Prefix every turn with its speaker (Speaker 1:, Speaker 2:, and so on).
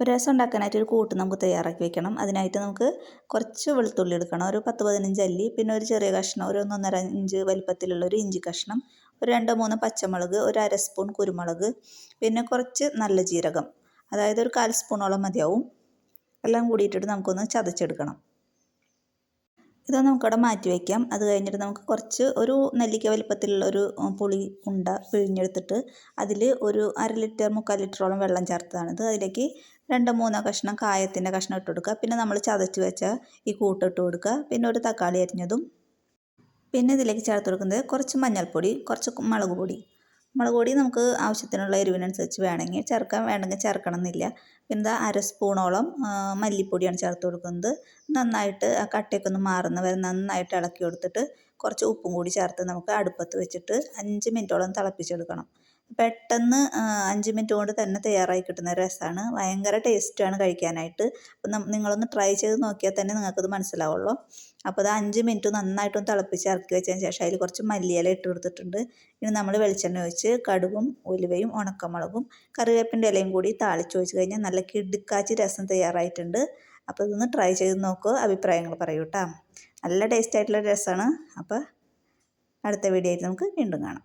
Speaker 1: ഒരു രസം ഉണ്ടാക്കാനായിട്ട് ഒരു കൂട്ട് നമുക്ക് തയ്യാറാക്കി വെക്കണം. അതിനായിട്ട് നമുക്ക് കുറച്ച് വെളുത്തുള്ളി എടുക്കണം. ഒരു പത്ത് പതിനഞ്ച് അല്ലി പിന്നെ ഒരു ചെറിയ കഷ്ണം ഒരു ഒന്നൊന്നര ഇഞ്ച് വലിപ്പത്തിലുള്ള ഒരു ഇഞ്ചി കഷ്ണം ഒരു രണ്ടോ മൂന്നോ പച്ചമുളക് ഒരു അര സ്പൂൺ കുരുമുളക് പിന്നെ കുറച്ച് നല്ല ജീരകം. അതായത് ഒരു കാൽ സ്പൂണോളം മതിയാവും. എല്ലാം കൂടിയിട്ടിട്ട് നമുക്കൊന്ന് ചതച്ചെടുക്കണം. ഇത് നമുക്കവിടെ മാറ്റി വയ്ക്കാം. അത് കഴിഞ്ഞിട്ട് നമുക്ക് കുറച്ച് ഒരു നെല്ലിക്ക വലിപ്പത്തിലുള്ള ഒരു പുളി ഉണ്ട പിഴിഞ്ഞെടുത്തിട്ട് അതിൽ ഒരു അര ലിറ്റർ മുക്കാൽ ലിറ്ററോളം വെള്ളം ചേർത്തതാണിത് അതിലേക്ക് രണ്ട് മൂന്നോ കഷ്ണം കായത്തിന്റെ കഷ്ണം ഇട്ട് കൊടുക്കുക. പിന്നെ നമ്മൾ ചതച്ച് വെച്ച ഈ കൂട്ടിട്ട് കൊടുക്കുക. പിന്നെ ഒരു തക്കാളി അരിഞ്ഞതും. പിന്നെ ഇതിലേക്ക് ചേർത്ത് കൊടുക്കുന്നത് കുറച്ച് മഞ്ഞൾപ്പൊടി കുറച്ച് മുളക് പൊടി. മുളക് പൊടി നമുക്ക് ആവശ്യത്തിനുള്ള എരിവിനനുസരിച്ച് വേണമെങ്കിൽ ചേർക്കാം. വേണമെങ്കിൽ ചേർക്കണം എന്നില്ല പിന്നെ അര സ്പൂണോളം മല്ലിപ്പൊടിയാണ് ചേർത്ത് കൊടുക്കുന്നത്. നന്നായിട്ട് ആ കട്ടയൊക്കെ ഒന്ന് മാറുന്ന വരെ നന്നായിട്ട് ഇളക്കി കൊടുത്തിട്ട് കുറച്ച് ഉപ്പും കൂടി ചേർത്ത് നമുക്ക് അടുപ്പത്ത് വെച്ചിട്ട് അഞ്ച് മിനിറ്റോളം തിളപ്പിച്ചെടുക്കണം. പെട്ടെന്ന് അഞ്ച് മിനിറ്റ് കൊണ്ട് തന്നെ തയ്യാറായി കിട്ടുന്ന രസമാണ്. ഭയങ്കര ടേസ്റ്റാണ് കഴിക്കാനായിട്ട്. അപ്പം നിങ്ങളൊന്ന് ട്രൈ ചെയ്ത് നോക്കിയാൽ തന്നെ നിങ്ങൾക്കത് മനസ്സിലാവുള്ളൂ. അപ്പോൾ അത് അഞ്ച് മിനിറ്റ് നന്നായിട്ടൊന്ന് തിളപ്പിച്ച് ഇറക്കി വെച്ചതിന് ശേഷം അതിൽ കുറച്ച് മല്ലിയില ഇട്ട് കൊടുത്തിട്ടുണ്ട്. ഇനി നമ്മൾ വെളിച്ചെണ്ണ ഒഴിച്ച് കടുവും ഉലുവയും ഉണക്കമുളകും കറിവേപ്പിന്റെ ഇലയും കൂടി താളിച്ച് ഒഴിച്ച് കഴിഞ്ഞാൽ നല്ല കിടുക്കാച്ചി രസം തയ്യാറായിട്ടുണ്ട്. അപ്പോൾ ഇതൊന്ന് ട്രൈ ചെയ്ത് നോക്കൂ അഭിപ്രായങ്ങൾ പറയൂ കേട്ടോ. നല്ല ടേസ്റ്റ് ആയിട്ടുള്ള രസമാണ്. അപ്പോൾ അടുത്ത വീഡിയോ ആയിട്ട് നമുക്ക് വീണ്ടും കാണാം.